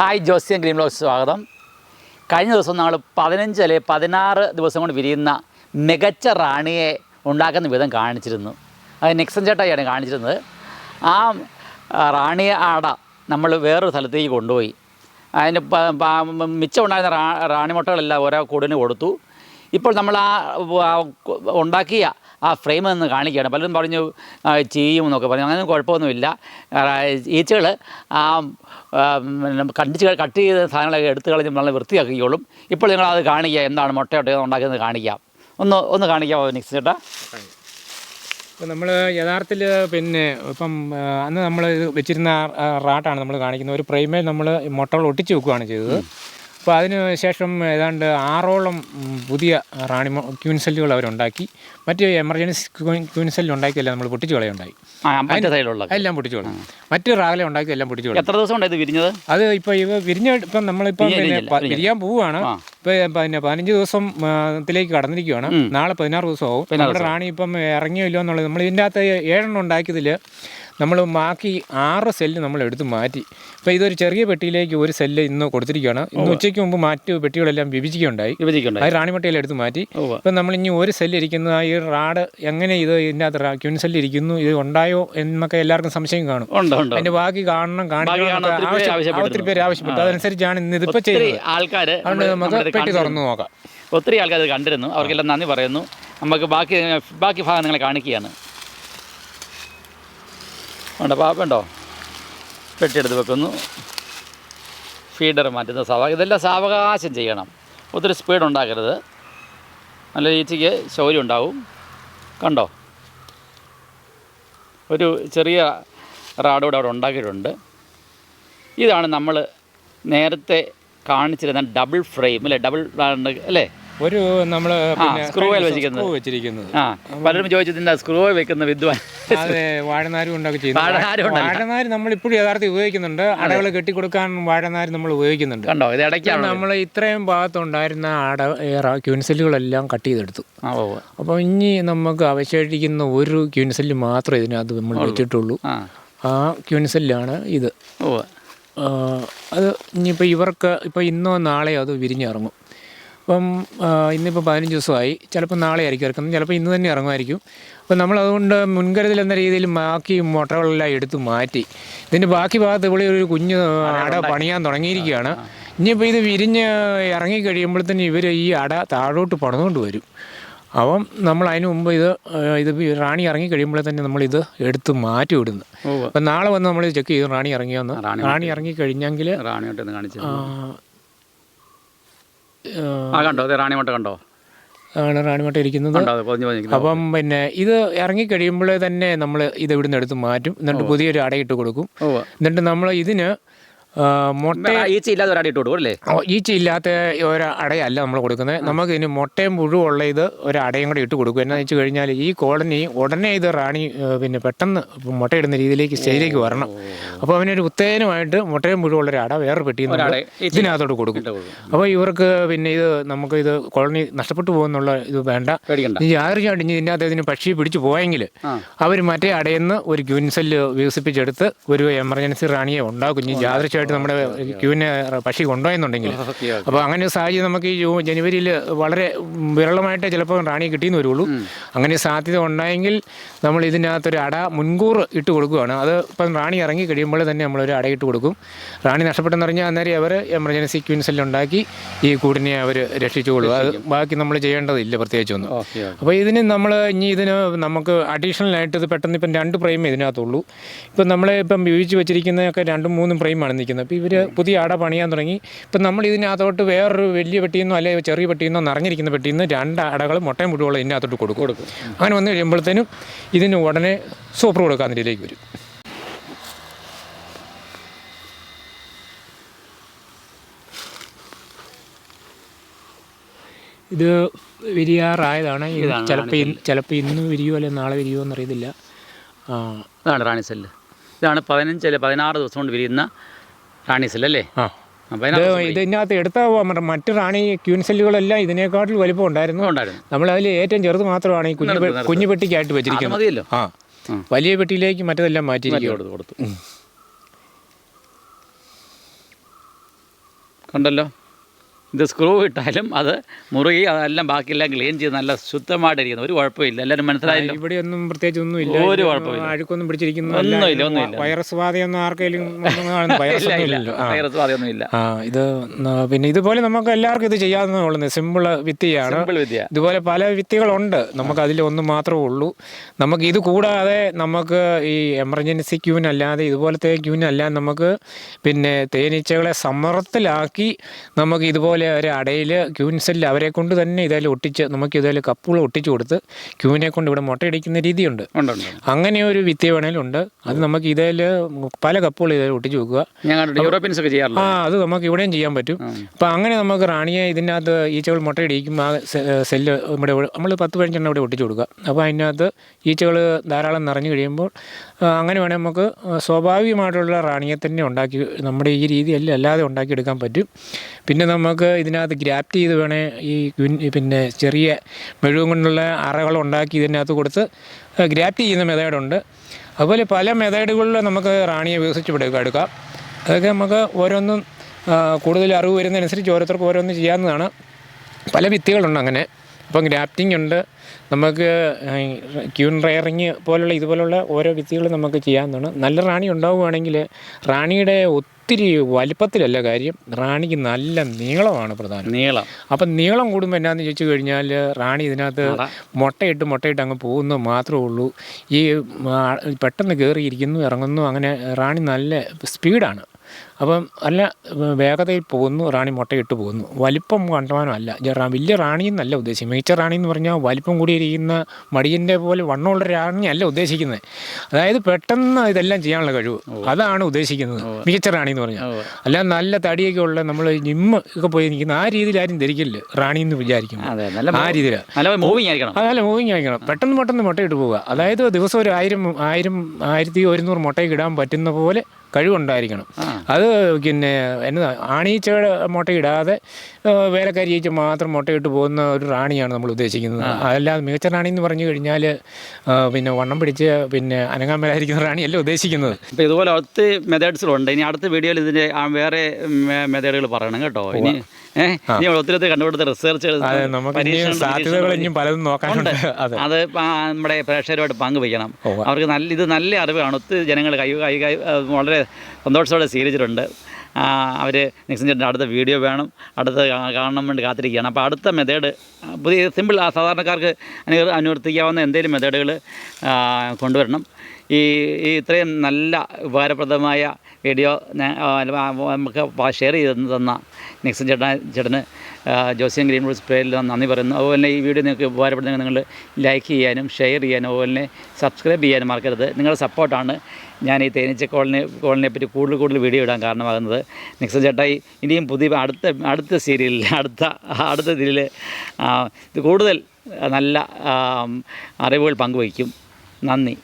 Hi ജോസ്യൻ green block സ്വാഗതം. കഴിഞ്ഞ ദിവസം നമ്മൾ പതിനഞ്ച് അല്ലെ പതിനാറ് ദിവസം കൊണ്ട് വിരിയുന്ന മികച്ച റാണിയെ ഉണ്ടാക്കുന്ന വിധം കാണിച്ചിരുന്നു. അത് നെക്സൻ ചേട്ടായിയാണ് കാണിച്ചിരുന്നത്. ആ റാണിയെ ആട നമ്മൾ വേറൊരു സ്ഥലത്തേക്ക് കൊണ്ടുപോയി. അതിന് മിച്ചം ഉണ്ടായിരുന്ന റാ റാണിമുട്ടകളെല്ലാം ഓരോ കൂടിന് കൊടുത്തു. ഇപ്പോൾ നമ്മൾ ആ ഉണ്ടാക്കിയ ആ ഫ്രെയിം നിന്ന് കാണിക്കുകയാണ്. പലരും പറഞ്ഞു ചെയ്യും എന്നൊക്കെ പറഞ്ഞു. അങ്ങനെ കുഴപ്പമൊന്നുമില്ല. ഈച്ചകൾ ആ കണ്ടിച്ച് കട്ട് ചെയ്ത സാധനങ്ങളൊക്കെ എടുത്തു കളഞ്ഞ് നല്ല വൃത്തിയാക്കിക്കോളും ഇപ്പോൾ നിങ്ങളത് കാണിക്കുക എന്താണ് മുട്ടയോട്ട് ഉണ്ടാക്കുന്നത് കാണിക്കാം ഒന്ന് ഒന്ന് കാണിക്കാമോ നിക്സ് ചേട്ടാ? ഇപ്പം നമ്മൾ യഥാർത്ഥത്തിൽ പിന്നെ ഇപ്പം അന്ന് നമ്മൾ ഇത് വെച്ചിരുന്ന റാട്ടാണ് നമ്മൾ കാണിക്കുന്നത്. ഒരു പ്രൈമേൽ നമ്മൾ മുട്ടകൾ ഒട്ടിച്ച് വെക്കുകയാണ് ചെയ്തത്. അപ്പോൾ അതിന് ശേഷം ഏതാണ്ട് ആറോളം പുതിയ റാണി ക്യൂൻസെല്ലുകൾ അവരുണ്ടാക്കി. മറ്റ് എമർജൻസി ക്യൂൻ സെല്ല് ഉണ്ടാക്കിയല്ല നമ്മൾ പൊട്ടിച്ചു കളയുണ്ടായി എല്ലാം പൊട്ടിച്ചു കളയും മറ്റ് റാഗല ഉണ്ടാക്കി എല്ലാം പൊട്ടിച്ചു കളയും എത്ര ദിവസം ഇത് വിരിഞ്ഞത്? അത് ഇപ്പോൾ ഇവ വിരിഞ്ഞ ഇപ്പം നമ്മളിപ്പം വിരിയാൻ പോവുകയാണ്. ഇപ്പോൾ ഇപ്പം പിന്നെ പതിനഞ്ച് ദിവസം ആ, കടന്നിരിക്കുകയാണ് നാളെ പതിനാറ് ദിവസമാവും. നമ്മുടെ റാണി ഇപ്പം ഇറങ്ങിയോ ഇല്ലയോ എന്നുള്ളത് നമ്മൾ ഇതിന്റെ അകത്ത് ഏഴെണ്ണം ഉണ്ടാക്കിയതിൽ നമ്മൾ ബാക്കി ആറ് സെല്ല് നമ്മൾ എടുത്ത് മാറ്റി. ഇപ്പോൾ ഇതൊരു ചെറിയ പെട്ടിയിലേക്ക് ഒരു സെല്ല് ഇന്ന് കൊടുത്തിരിക്കുകയാണ്. ഇന്ന് ഉച്ചയ്ക്ക് മുമ്പ് മാറ്റി പെട്ടികളെല്ലാം വിഭജിക്കുകയുണ്ടായി. അത് റാണിമട്ടയിൽ എടുത്ത് മാറ്റി. ഇപ്പം നമ്മൾ ഇനി ഒരു സെല്ല് ഇരിക്കുന്ന ഈ റാഡ് എങ്ങനെ ഇത് ഇതിനകത്ത് ക്യൂൻ സെല്ല് ഇരിക്കുന്നു? ഇത് ഉണ്ടായോ എന്നൊക്കെ എല്ലാവർക്കും സംശയം കാണും. അതിന്റെ ബാക്കി കാണണം കാണിക്കണം ഒത്തിരി പേര് ആവശ്യപ്പെട്ടു. അതനുസരിച്ചാണ് ഇന്ന് ഇതിപ്പോൾ ചെയ്യുന്നത് ആൾക്കാർ അതുകൊണ്ട് നമുക്ക് പെട്ടി തുറന്നു നോക്കാം. ഒത്തിരി ആൾക്കാർ കണ്ടിരുന്നു. അവർക്കെല്ലാം നന്ദി പറയുന്നു. നമുക്ക് ബാക്കി ബാക്കി ഭാഗം നിങ്ങളെ കാണിക്കുകയാണ്. വേണ്ട പാപ്പുണ്ടോ? പെട്ടിയെടുത്ത് വെക്കുന്നു. ഫീഡർ മാറ്റുന്ന സാവ ഇതെല്ലാം സാവകാശം ചെയ്യണം. ഒത്തിരി സ്പീഡ് ഉണ്ടാക്കരുത്. നല്ല രീതിക്ക് ശൗര്യം ഉണ്ടാവും. കണ്ടോ? ഒരു ചെറിയ റാഡോടെ അവിടെ ഉണ്ടാക്കിയിട്ടുണ്ട്. ഇതാണ് നമ്മൾ നേരത്തെ കാണിച്ചിരുന്ന ഡബിൾ ഫ്രെയിം അല്ലേ ഡബിൾ അല്ലേ? ഒരു നമ്മൾ സ്ക്രൂ വെച്ചിരിക്കുന്നത്. വെച്ചിരിക്കുന്നത്. ആ പലരും ചോദിച്ചതിന്റെ സ്ക്രൂ വെക്കുന്ന വിദ്വാൻ? അതെ വാഴനാരും ഉണ്ടാക്കി ചെയ്യുന്നു. വാഴനാര് നമ്മൾ ഇപ്പോഴും യഥാർത്ഥം ഉപയോഗിക്കുന്നുണ്ട്. അടകൾ കെട്ടിക്കൊടുക്കാൻ വാഴനാര് നമ്മൾ ഉപയോഗിക്കുന്നുണ്ട്. കണ്ടോ? ഇത് ഇടയ്ക്കാണ്. നമ്മൾ ഇത്രയും ഭാഗത്തുണ്ടായിരുന്ന അട ക്യൂൻസെല്ലുകളെല്ലാം കട്ട് ചെയ്തെടുത്തു. അപ്പൊ അപ്പോൾ ഇനി നമുക്ക് അവശേഷിക്കുന്ന ഒരു ക്യൂൻസെല്ല് മാത്രമേ ഇതിനകത്ത് നമ്മൾ വെച്ചിട്ടുള്ളൂ. ആ. ക്യൂൻസെല്ലാണ് ഇത്. അത് ഇനിയിപ്പോൾ ഇവർക്ക് ഇപ്പോൾ ഇന്നോ നാളെയോ അത് വിരിഞ്ഞിറങ്ങും. അപ്പം ഇന്നിപ്പോൾ പതിനഞ്ച് ദിവസമായി. ചിലപ്പോൾ നാളെ ആയിരിക്കും ഇറക്കുന്നത്. ചിലപ്പോൾ ഇന്ന് തന്നെ ഇറങ്ങുമായിരിക്കും. അപ്പം നമ്മൾ അതുകൊണ്ട് മുൻകരുതൽ എന്ന രീതിയിൽ ബാക്കി മുട്ടകളെല്ലാം എടുത്ത് മാറ്റി. ഇതിന്റെ ബാക്കി ഭാഗത്ത് ഇവിടെ ഒരു കുഞ്ഞ് അട പണിയാൻ തുടങ്ങിയിരിക്കുകയാണ്. ഇനിയിപ്പോൾ ഇത് വിരിഞ്ഞ് ഇറങ്ങി കഴിയുമ്പോഴത്തേന് ഇവർ ഈ അട താഴോട്ട് പണിതുകൊണ്ട് വരും. അപ്പം നമ്മൾ അതിന് മുമ്പ് ഇത് ഇത് റാണി ഇറങ്ങി കഴിയുമ്പോൾ തന്നെ നമ്മൾ ഇത് എടുത്ത് മാറ്റി വിടുന്നു. അപ്പം നാളെ വന്ന് നമ്മൾ ചെക്ക് ചെയ്തു റാണി ഇറങ്ങിയോന്ന് റാണി ഇറങ്ങി. കഴിഞ്ഞെങ്കിൽ റാണിയോട്ട് കാണിച്ചു ആ കണ്ടോ? അതെ റാണിമട്ട കണ്ടോ? ആണ് റാണിമട്ട ഇരിക്കുന്നത്. അപ്പം പിന്നെ ഇത് ഇറങ്ങി കഴിയുമ്പോൾ തന്നെ നമ്മൾ ഇത് ഇവിടുന്ന് എടുത്ത് മാറ്റും. എന്നിട്ട് പുതിയൊരു അടയിട്ട് കൊടുക്കും. എന്നിട്ട് നമ്മൾ ഇതിന് മുട്ട ഈച്ച ഇല്ലാതെ ഒരടി ഇട്ട് കൊടുക്കും അല്ലേ? ഈച്ച ഇല്ലാത്ത ഒരു അടയല്ല നമ്മൾ കൊടുക്കുന്നത്. നമുക്ക് ഇനി മുട്ടയും പുഴുവുള്ള ഇത് ഒരു അടയും കൂടെ ഇട്ട് കൊടുക്കും. എന്നാന്ന് വെച്ച് കഴിഞ്ഞാൽ ഈ കോളനി ഉടനെ ഇത് റാണി പിന്നെ പെട്ടെന്ന് മുട്ടയിടുന്ന രീതിയിലേക്ക് സ്റ്റേജിലേക്ക് വരണം. അപ്പോൾ അവനൊരു ഉത്തേജനമായിട്ട് മുട്ടയും പുഴുവുള്ള ഒരു അട വേറെ പെട്ടിയിൽ നിന്ന് ഇതിനകത്തോട്ട് കൊടുക്കും. അപ്പോൾ ഇവർക്ക് പിന്നെ ഇത് നമുക്ക് ഇത് കോളനി നഷ്ടപ്പെട്ടു പോകുന്നുള്ള ഇത് വേണ്ട. യാതൊരു ഇനി ഇതിനകത്ത് ഇതിന് പക്ഷി പിടിച്ചു പോയെങ്കിൽ അവർ മറ്റേ അടയെന്ന് ഒരു ക്യൂൻസെല്ല് വികസിപ്പിച്ചെടുത്ത് ഒരു എമർജൻസി റാണിയെ ഉണ്ടാക്കും. ഇനി യാദൃശ്യമായിട്ട് നമ്മുടെ ക്യൂവിനെ പക്ഷി കൊണ്ടുപോയെന്നുണ്ടെങ്കിൽ. അപ്പോൾ അങ്ങനെ ഒരു സാഹചര്യം നമുക്ക് ഈ ജനുവരിയിൽ വളരെ വിരളമായിട്ട് ചിലപ്പോൾ റാണി കിട്ടിയെന്ന് വരുള്ളൂ. അങ്ങനെ സാധ്യത ഉണ്ടായെങ്കിൽ നമ്മൾ ഇതിനകത്തൊരു അട മുൻകൂർ ഇട്ട് കൊടുക്കുകയാണ്. അത് ഇപ്പം റാണി ഇറങ്ങി കഴിയുമ്പോൾ തന്നെ നമ്മളൊരു അട ഇട്ട് കൊടുക്കും. റാണി നഷ്ടപ്പെട്ടെന്ന് പറഞ്ഞാൽ അന്നേരം അവർ എമർജൻസി ക്യൂൻസെല്ലാം ഉണ്ടാക്കി ഈ കൂടിനെ അവർ രക്ഷിച്ചുകൊള്ളും അത് ബാക്കി നമ്മൾ ചെയ്യേണ്ടതില്ല പ്രത്യേകിച്ചൊന്നും അപ്പോൾ ഇതിന് നമ്മൾ ഇനി ഇതിന് നമുക്ക് അഡീഷണൽ ആയിട്ട് ഇത് പെട്ടെന്ന് ഇപ്പം രണ്ട് പ്രൈം ഇതിനകത്തുള്ളൂ. ഇപ്പം നമ്മളെ ഇപ്പം വിവിച്ച് വെച്ചിരിക്കുന്നതൊക്കെ രണ്ടും മൂന്നും പ്രൈമാണ് നിൽക്കുന്നത്. അപ്പോൾ ഇവർ പുതിയ അട പണിയാൻ തുടങ്ങി. ഇപ്പം നമ്മൾ ഇതിനകത്തോട്ട് വേറൊരു വലിയ പെട്ടിയെന്നോ അല്ലെങ്കിൽ ചെറിയ പെട്ടിയെന്നോ നിറഞ്ഞിരിക്കുന്ന പെട്ടിയിൽ നിന്ന് രണ്ട് അടകൾ മുട്ടയും പുടുവോളം ഇതിനകത്തോട്ട് കൊടുക്കും. കൊടുക്കും. അങ്ങനെ വന്നു കഴിയുമ്പോഴത്തേനും ഇതിന് ഉടനെ സൂപ്പർ കൊടുക്കാൻ നിലയിലേക്ക് വരും. ഇത് വിരിയാറായതാണ്. ചിലപ്പോൾ ചിലപ്പോൾ ഇന്ന് വിരിയോ അല്ലെങ്കിൽ നാളെ വിരിയോ എന്നറിയത്തില്ല. ഇതാണ് റാണി സെല്ല്. ഇതാണ് പതിനഞ്ച് അല്ലെ പതിനാറ് ദിവസം കൊണ്ട് വിരിയുന്ന റാണി സെല്ല് അല്ലേ ആ. ആ, ഇത് പതിനാറ് ദിവസം ഇതിനകത്ത് എടുത്ത മറ്റു റാണി ക്യൂൻസെല്ലുകളെല്ലാം ഇതിനേക്കാട്ടിൽ വലിപ്പം ഉണ്ടായിരുന്നു ഉണ്ടായിരുന്നു നമ്മൾ അതിൽ ഏറ്റവും ചെറുത് മാത്രമാണ് ഈ കുഞ്ഞു പെ- കുഞ്ഞു പെട്ടിക്കായിട്ട് വെച്ചിരിക്കുന്നത്. മതിയല്ലോ. ആ. വലിയ പെട്ടിയിലേക്ക് മറ്റതെല്ലാം മാറ്റി കൊടുത്തു കണ്ടല്ലോ? ഇത് സ്ക്രൂ ഇട്ടാലും അത് മുറുകി അതെല്ലാം ബാക്കിയെല്ലാം ക്ലീൻ ചെയ്ത് നല്ല ശുദ്ധമായിട്ടിരിക്കുന്നു. ഒരു കുഴപ്പമില്ല. എല്ലാവരും മനസ്സിലായില്ല? ഇവിടെ ഒന്നും പ്രത്യേകിച്ച് ഒന്നും ഇല്ല. ഒരു കുഴപ്പമില്ല. അഴുക്കൊന്നും പിടിച്ചിരിക്കുന്നു. ഒന്നുമില്ല, ഒന്നുമില്ല. വൈറസ് ബാധയൊന്നും ആർക്കെങ്കിലും വൈറസ് ബാധയൊന്നും ഇല്ല. ഇത് പിന്നെ ഇതുപോലെ നമുക്ക് എല്ലാവർക്കും ഇത് ചെയ്യാവുന്നതാണ് സിമ്പിൾ വിത്തിയാണ് ഇതുപോലെ പല വിത്തികളുണ്ട് നമുക്ക് അതിൽ ഒന്നും മാത്രമേ ഉള്ളൂ. നമുക്ക് ഇത് കൂടാതെ നമുക്ക് ഈ എമർജൻസി ക്യൂനല്ലാതെ ഇതുപോലത്തെ ക്യൂനല്ലാതെ നമുക്ക് പിന്നെ തേനീച്ചകളെ സമ്മർദ്ദത്തിലാക്കി നമുക്ക് ഇതുപോലെ ഒരു അടയിൽ ക്യൂൻ സെല്ല് അവരെ കൊണ്ട് തന്നെ ഇതായാലും ഒട്ടിച്ച് നമുക്ക് ഇതായാലും കപ്പുകൾ ഒട്ടിച്ചു കൊടുത്ത് ക്യൂവിനെ കൊണ്ട് ഇവിടെ മുട്ടയടിക്കുന്ന രീതിയുണ്ട്. അങ്ങനെ ഒരു വിത്ത് വേണേലും ഉണ്ട് അത് നമുക്ക് ഇതിൽ പല കപ്പുകൾ ഇതായാലും ഒട്ടിച്ചു വെക്കുക. യൂറോപ്യൻസ് ഒക്കെ ആ അത് നമുക്ക് ഇവിടെയും ചെയ്യാൻ പറ്റും. അപ്പം അങ്ങനെ നമുക്ക് റാണിയെ ഇതിനകത്ത് ഈച്ചകൾ മുട്ടയടിക്കും ആ സെല്ല് ഇവിടെ നമ്മൾ പത്ത് പതിനഞ്ചെണ്ണം ഇവിടെ ഒട്ടിച്ചു കൊടുക്കുക. അപ്പോൾ അതിനകത്ത് ഈച്ചകൾ ധാരാളം നിറഞ്ഞു കഴിയുമ്പോൾ അങ്ങനെ വേണേൽ നമുക്ക് സ്വാഭാവികമായിട്ടുള്ള റാണിയെ തന്നെ ഉണ്ടാക്കി നമ്മുടെ ഈ രീതിയല്ല അല്ലാതെ ഉണ്ടാക്കിയെടുക്കാൻ പറ്റും. പിന്നെ നമുക്ക് ഇതിനകത്ത് ഗ്രാപ്റ്റ് ചെയ്ത് വേണേൽ ഈ പിന്നെ ചെറിയ മെഴുകും കൊണ്ടുള്ള അറകൾ ഉണ്ടാക്കി ഇതിനകത്ത് കൊടുത്ത് ഗ്രാപ്റ്റ് ചെയ്യുന്ന മെതേഡുണ്ട്. അതുപോലെ പല മെതേഡുകളിലും നമുക്ക് റാണിയെ വികസിച്ച് ഇവിടെ എടുക്കാം. അതൊക്കെ നമുക്ക് ഓരോന്നും കൂടുതൽ അറിവ് വരുന്നതനുസരിച്ച് ഓരോരുത്തർക്കും ഓരോന്നും ചെയ്യാവുന്നതാണ്. പല വിത്തുകളുണ്ട് അങ്ങനെ. ഇപ്പം ഗ്രാഫ്റ്റിംഗ് ഉണ്ട്. നമുക്ക് ക്യൂൺ റയറിങ് പോലുള്ള ഇതുപോലുള്ള ഓരോ വിത്തുകൾ നമുക്ക് ചെയ്യാവുന്നതാണ്. നല്ല റാണി ഉണ്ടാവുകയാണെങ്കിൽ റാണിയുടെ ഒത്തിരി വലിപ്പത്തിലല്ല കാര്യം. റാണിക്ക് നല്ല നീളമാണ് പ്രധാനം. നീളം. അപ്പം നീളം കൂടുമ്പോൾ എന്നാന്ന് ചോദിച്ചു കഴിഞ്ഞാൽ റാണി ഇതിനകത്ത് മുട്ടയിട്ട് മുട്ടയിട്ട് അങ്ങ് പോകുന്നത് മാത്രമേ ഉള്ളൂ. ഈ പെട്ടെന്ന് കയറിയിരിക്കുന്നു ഇറങ്ങുന്നു അങ്ങനെ റാണി നല്ല സ്പീഡാണ്. അപ്പം അല്ല വേഗതയിൽ പോകുന്നു റാണി മുട്ടയിട്ട് പോകുന്നു. വലിപ്പം കണ്ടമാനമല്ല. വലിയ റാണി എന്നല്ല ഉദ്ദേശിക്കും മികച്ച റാണി എന്ന് പറഞ്ഞാൽ വലിപ്പം കൂടിയിരിക്കുന്ന മടിയന്റെ പോലെ വണ്ണമുള്ള റാണി അല്ല ഉദ്ദേശിക്കുന്നത്. അതായത് പെട്ടെന്ന് ഇതെല്ലാം ചെയ്യാനുള്ള കഴിവ്. അതാണ് ഉദ്ദേശിക്കുന്നത്. മികച്ച റാണി എന്ന് പറഞ്ഞാൽ അല്ല നല്ല തടിയൊക്കെ ഉള്ള നമ്മൾ ജിമ്മ് ഒക്കെ പോയി നിൽക്കുന്ന ആ രീതിയിൽ ആരും ധരിക്കില്ല റാണി എന്ന് വിചാരിക്കും ആ രീതിയിൽ അതല്ല മൂവിങ് ആയിരിക്കണം. പെട്ടെന്ന് പെട്ടെന്ന് മുട്ടയിട്ട് പോവുക. അതായത് ദിവസം ഒരു ആയിരം ആയിരം ആയിരത്തി ഒരുന്നൂറ് മുട്ടയ്ക്ക് ഇടാൻ പറ്റുന്ന പോലെ കഴിവുണ്ടായിരിക്കണം. അത് പിന്നെ എന്നതാ ആണീച്ചയുടെ മുട്ടയിടാതെ ആ, വേലക്കാരി ചേച്ചി മാത്രം മുട്ടയിട്ട് പോകുന്ന ഒരു റാണിയാണ് നമ്മൾ ഉദ്ദേശിക്കുന്നത്. അതല്ലാതെ മികച്ച റാണി എന്ന് പറഞ്ഞു കഴിഞ്ഞാൽ പിന്നെ വണ്ണം പിടിച്ച് പിന്നെ അനങ്ങാൻ മേലായിരിക്കുന്ന റാണിയല്ല ഉദ്ദേശിക്കുന്നത്. ഇപ്പം ഇതുപോലെ ഒത്തിരി മെത്തേഡ്സുകളുണ്ട് ഇനി അടുത്ത വീഡിയോയിൽ ഇതിന്റെ വേറെ മെത്തേഡുകൾ പറയണം കേട്ടോ. ഇനി ഒത്തിരി ഒത്തിരി കണ്ടുപിടുത്ത റിസർച്ച് സാധ്യതകൾ ഇനിയും പലതും നോക്കാനുണ്ട്. അതെ. നമ്മുടെ പ്രേക്ഷകരുമായിട്ട് പങ്കുവയ്ക്കണം. അവർക്ക് നല്ല ഇത് നല്ല അറിവാണ്. ഒത്തിരി ജനങ്ങൾ കൈ കൈ കൈ വളരെ സന്തോഷത്തോടെ സ്വീകരിച്ചിട്ടുണ്ട്. അവർ നിക്സൺ അടുത്ത വീഡിയോ വേണം അടുത്ത കാണണം വേണ്ടി കാത്തിരിക്കുകയാണ്. അപ്പോൾ അടുത്ത മെത്തേഡ് പുതിയ സിമ്പിൾ സാധാരണക്കാർക്ക് അനു അനുവർത്തിക്കാവുന്ന എന്തെങ്കിലും മെത്തേഡുകൾ കൊണ്ടുവരണം. ഈ ഈ ഇത്രയും നല്ല ഉപകാരപ്രദമായ വീഡിയോ നമുക്ക് ഷെയർ ചെയ്ത് തന്ന നിക്സൺ ചേട്ടൻ ചേട്ടന് ജോസിയൻ ഗ്രീൻ വുഡ്സ് പേരിൽ നന്ദി പറയുന്നു. അതുപോലെ ഈ വീഡിയോ നിങ്ങൾക്ക് ഉപകാരപ്പെടുന്നെങ്കിൽ നിങ്ങൾ ലൈക്ക് ചെയ്യാനും ഷെയർ ചെയ്യാനും അതുപോലെ സബ്സ്ക്രൈബ് ചെയ്യാനും മറക്കരുത്. നിങ്ങളുടെ സപ്പോർട്ടാണ് ഞാൻ ഈ തേനീച്ച കോളിനെ കോളിനെ പറ്റി കൂടുതൽ കൂടുതൽ വീഡിയോ ഇടാൻ കാരണമാകുന്നത്. നിക്സൺ ചേട്ടായി ഇനിയും പുതിയ അടുത്ത അടുത്ത സീരിയലിൽ അടുത്ത അടുത്ത ഇതിൽ ഇത് കൂടുതൽ നല്ല അറിവുകൾ പങ്കുവയ്ക്കും നന്ദി.